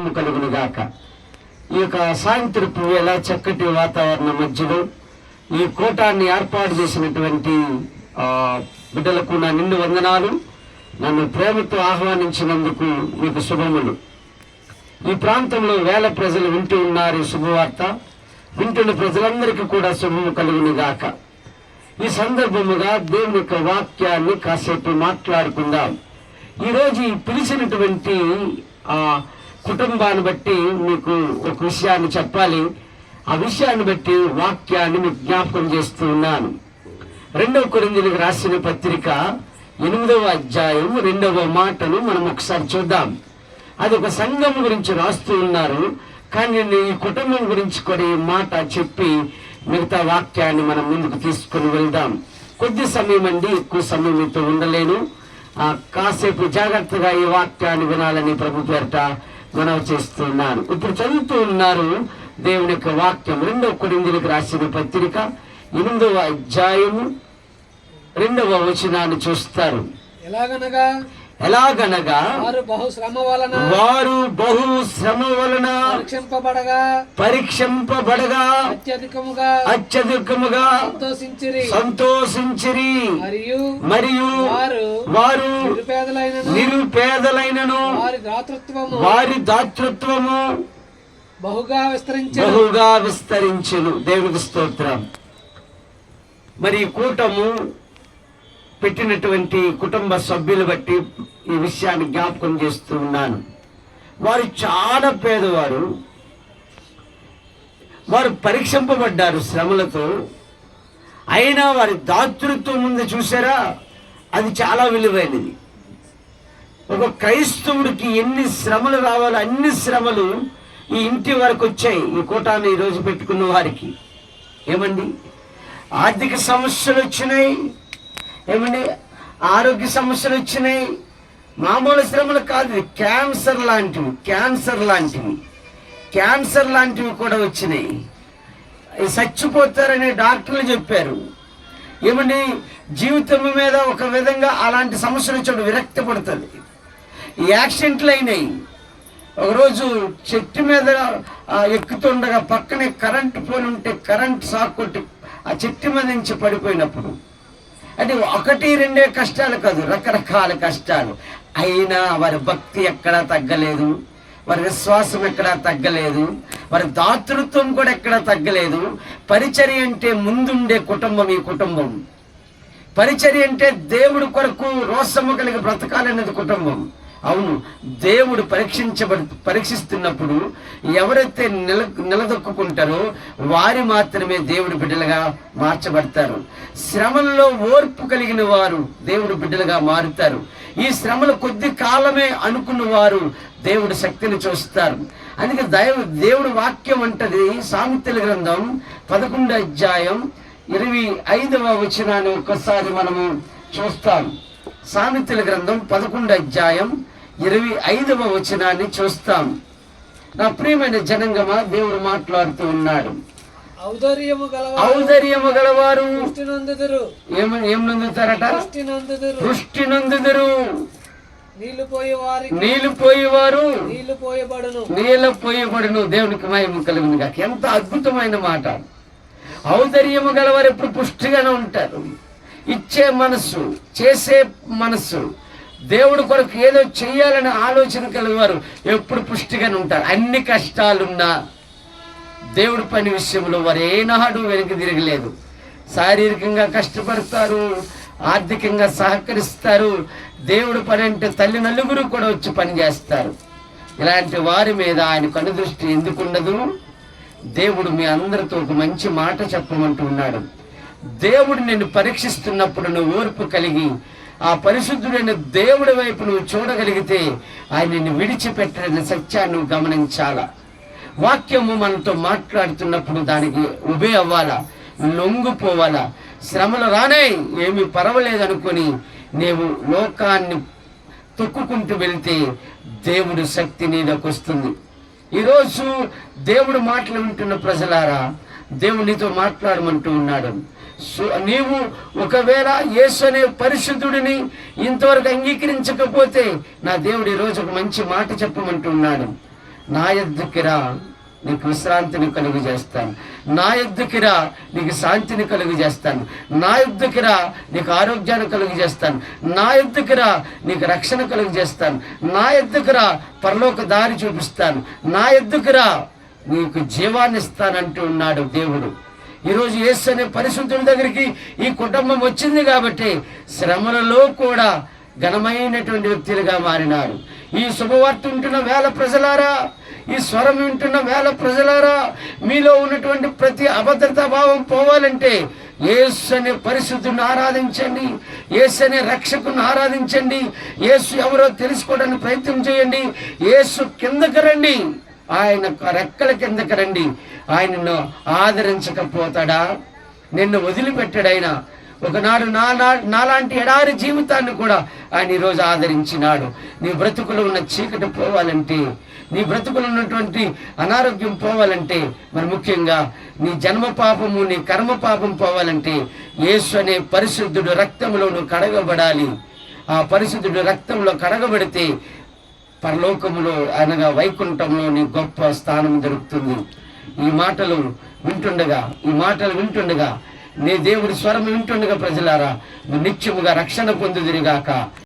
కలుగును కలుగునుగాక ఈ యొక్క సాయంత్రపు వేళ చక్కటి వాతావరణం మధ్యలో ఈ కూటాన్ని ఏర్పాటు చేసినటువంటి బిడ్డలకు నా నిండు వందనాలు. నన్ను ప్రేమతో ఆహ్వానించినందుకు మీకు శుభములు. ఈ ప్రాంతంలో వేల ప్రజలు వింటూ ఉన్నారు శుభవార్త. వింటున్న ప్రజలందరికీ కూడా శుభము కలుగునుగాక ఈ సందర్భముగా దేవుని యొక్క వాక్యాన్ని కాసేపు మాట్లాడుకుందాం. ఈరోజు ఈ పిలిచినటువంటి ఆ కుటుంబాన్ని బట్టి మీకు ఒక విషయాన్ని చెప్పాలి. ఆ విషయాన్ని బట్టి వాక్యాన్ని మీకు జ్ఞాపకం చేస్తూ ఉన్నాను. రెండవ కొరిందులకు రాసిన పత్రిక ఎనిమిదవ అధ్యాయం రెండవ మాటను మనం ఒకసారి చూద్దాం. అది ఒక సంఘం గురించి రాస్తూ ఉన్నారు. కానీ నేను ఈ కుటుంబం గురించి కూడా ఈ మాట చెప్పి మిగతా వాక్యాన్ని మనం ముందుకు తీసుకుని వెళ్దాం. కొద్ది సమయం అండి ఎక్కువ సమయం మీతో ఉండలేను. కాసేపు జాగ్రత్తగా ఈ వాక్యాన్ని వినాలని ప్రభు పేరట మనవి చేస్తున్నాను ఇప్పుడు చదువుతూ ఉన్నారు దేవుని యొక్క వాక్యం. రెండవ కొరిందులకు రాసిన పత్రిక ఎనిమిదవ అధ్యాయము రెండవ వచనాన్ని చూస్తారు. ఎలాగనగా ఎలాగనగా వారు బహు శ్రమ వలన వారు బహు శ్రమ వలన పరీక్షింపబడగా పరీక్షింపబడగా అత్యధికముగా అత్యధికముగా సంతోషించిరి. సంతోషించిరి. మరియు మరియు వారు వారు నిరుపేదలైనను నిరుపేదలైనను వారి దాతృత్వము వారి దాతృత్వము బహుగా విస్తరించను. బహుగా విస్తరించును. దేవునికి స్తోత్రం. మరి కూటము పెట్టినటువంటి కుటుంబ సభ్యులు బట్టి ఈ విషయాన్ని జ్ఞాపకం చేస్తూ ఉన్నాను. వారు చాలా పేదవారు. వారు పరీక్షింపబడ్డారు శ్రమలతో. అయినా వారి దాతృత్వం ముందు చూసారా? అది చాలా విలువైనది. ఒక క్రైస్తవుడికి ఎన్ని శ్రమలు రావాలో అన్ని శ్రమలు ఈ ఇంటి వరకు వచ్చాయి ఈ కూటాన్ని ఈరోజు పెట్టుకున్న వారికి. ఏమండి? ఆర్థిక సమస్యలు వచ్చినాయి ఏమండి? ఆరోగ్య సమస్యలు వచ్చినాయి. మామూలు శ్రమలు కాదు. క్యాన్సర్ లాంటివి క్యాన్సర్ లాంటివి క్యాన్సర్ లాంటివి కూడా వచ్చినాయి. చచ్చిపోతారని డాక్టర్లు చెప్పారు. ఏమండి? జీవితం మీద ఒక విధంగా అలాంటి సమస్యలు వచ్చినప్పుడు విరక్తి పడుతుంది. ఈ యాక్సిడెంట్లు అయినాయి. ఒకరోజు చెట్టు మీద ఎక్కుతుండగా పక్కనే కరెంట్ పోల్ ఉంటే కరెంట్ షాక్ కొట్టి ఆ చెట్టు మీద నుంచి పడిపోయినప్పుడు అది ఒకటి రెండే కష్టాలు కాదు రకరకాల కష్టాలు. అయినా వారి భక్తి ఎక్కడా తగ్గలేదు వారి విశ్వాసం ఎక్కడా తగ్గలేదు వారి దాతృత్వం కూడా ఎక్కడా తగ్గలేదు. పరిచర్య అంటే ముందుండే కుటుంబం ఈ కుటుంబం. పరిచర్య అంటే దేవుడి కొరకు రోసము కలిగి బ్రతకాలనేది కుటుంబం. అవును దేవుడు పరీక్షించబడి పరీక్షిస్తున్నప్పుడు ఎవరైతే నిల నిలదొక్కుంటారో వారి మాత్రమే దేవుడి బిడ్డలుగా మార్చబడతారు. శ్రమల్లో ఓర్పు కలిగిన వారు దేవుడి బిడ్డలుగా మారుతారు. ఈ శ్రమలు కొద్ది కాలమే అనుకున్న వారు దేవుడి శక్తిని చూస్తారు. అందుకే దైవ దేవుడి వాక్యం అంటది సామెతల గ్రంథం పదకొండు అధ్యాయం ఇరవై ఐదవ వచనాన్ని ఒక్కసారి మనము చూస్తాం. సామెతల గ్రంథం పదకొండు అధ్యాయం ఇరవై ఐదవ వచనాన్ని చూస్తాం నా ప్రియమైన జనంగమా దేవుడు మాట్లాడుతూ ఉన్నాడు. ఔదర్యము గలవారు ఏం నందుతారట? దృష్టి నందుదురు. నీళ్ళు పోయే వారికి నీళ్ళు పోయేవారు. నీళ్ళు పోయబడును. నీళ్ళ పోయబడును. దేవునికి మహిమ కలుగును గాక. ఎంత అద్భుతమైన మాట. ఔదర్యము గలవారు ఎప్పుడు పుష్టిగానే ఉంటారు. ఇచ్చే మనస్సు చేసే మనస్సు దేవుడు కొరకు ఏదో చేయాలనే ఆలోచన కలిగేవారు ఎప్పుడు పుష్టిగానే ఉంటారు. అన్ని కష్టాలున్నా దేవుడి పని విషయంలో వారు ఏనాడు వెనక్కి తిరగలేదు. శారీరకంగా కష్టపడతారు ఆర్థికంగా సహకరిస్తారు దేవుడి పని అంటే తల్లి నలుగురు కూడా వచ్చి పని చేస్తారు. ఇలాంటి వారి మీద ఆయన కనుదృష్టి ఎందుకు ఉండదు? దేవుడు మీ అందరితో ఒక మంచి మాట చెప్పమంటూ ఉన్నాడు. దేవుడు నిన్ను పరీక్షిస్తున్నప్పుడు నువ్వు ఓర్పు కలిగి ఆ పరిశుద్ధుడైన దేవుడి వైపు నువ్వు చూడగలిగితే ఆయన నిన్ను విడిచిపెట్టడని సత్యాన్ని నువ్వు గమనించాలా? వాక్యము మనతో మాట్లాడుతున్నప్పుడు దానికి ఉభే అవ్వాలా? లొంగిపోవాలా? శ్రమలు రానే ఏమీ పర్వాలేదు అనుకొని నీవు లోకాన్ని తొక్కుకుంటూ వెళ్తే దేవుడి శక్తి నీలోకి వస్తుంది. ఈరోజు దేవుడు మాటలు వింటున్న ప్రజలారా దేవుడు నీతో మాట్లాడమంటూ ఉన్నాడు. నీవు ఒకవేళ యేసు అనే పరిశుద్ధుడిని ఇంతవరకు అంగీకరించకపోతే నా దేవుడు ఈరోజు ఒక మంచి మాట చెప్పమంటున్నాడు. నా ఎద్దుకిరా నీకు విశ్రాంతిని కలుగు చేస్తాను నా ఎద్దుకిరా నీకు శాంతిని కలుగు చేస్తాను నా ఎద్దుకిరా నీకు ఆరోగ్యాన్ని కలుగు చేస్తాను నా ఎద్దుకిరా నీకు రక్షణ కలుగు చేస్తాను నా ఎద్దుకిరా పరలోక దారి చూపిస్తాను. నా ఎద్దుకిరా నీకు జీవాన్ని ఇస్తానంటూ ఉన్నాడు దేవుడు. ఈరోజు యేసు అనే పరిశుద్ధుడి దగ్గరికి ఈ కుటుంబం వచ్చింది కాబట్టి శ్రమలలో కూడా ఘనమైనటువంటి వ్యక్తులుగా మారినారు. ఈ శుభవార్త ఉంటున్న వేల ప్రజలారా ఈ స్వరం వింటున్న వేల ప్రజలారా మీలో ఉన్నటువంటి ప్రతి అభద్రతా భావం పోవాలంటే యేసు అనే పరిశుద్ధుని ఆరాధించండి యేసు అనే రక్షకుని ఆరాధించండి యేసు ఎవరో తెలుసుకోవడానికి ప్రయత్నం చేయండి యేసు కిందకి రండి. ఆయన రెక్కల కిందకి రండి. ఆయనను ఆదరించకపోతాడా? నిన్ను వదిలిపెట్టాడైనా ఒకనాడు నా నాలాంటి ఎడారి జీవితాన్ని కూడా ఆయన ఈరోజు ఆదరించినాడు. నీ బ్రతుకులో ఉన్న చీకటి పోవాలంటే నీ బ్రతుకులో ఉన్నటువంటి అనారోగ్యం పోవాలంటే మరి ముఖ్యంగా నీ జన్మ పాపము నీ కర్మ పాపం పోవాలంటే యేసు అనే పరిశుద్ధుడు రక్తంలో నువ్వు కడగబడాలి. ఆ పరిశుద్ధుడు రక్తంలో కడగబడితే పరలోకములో అనగా వైకుంఠంలో నీ గొప్ప స్థానం దొరుకుతుంది. ఈ మాటలు వింటుండగా ఈ మాటలు వింటుండగా నీ దేవుడి స్వరం వింటుండగా ప్రజలారా నిత్యముగా రక్షణ పొందుదిరిగాక.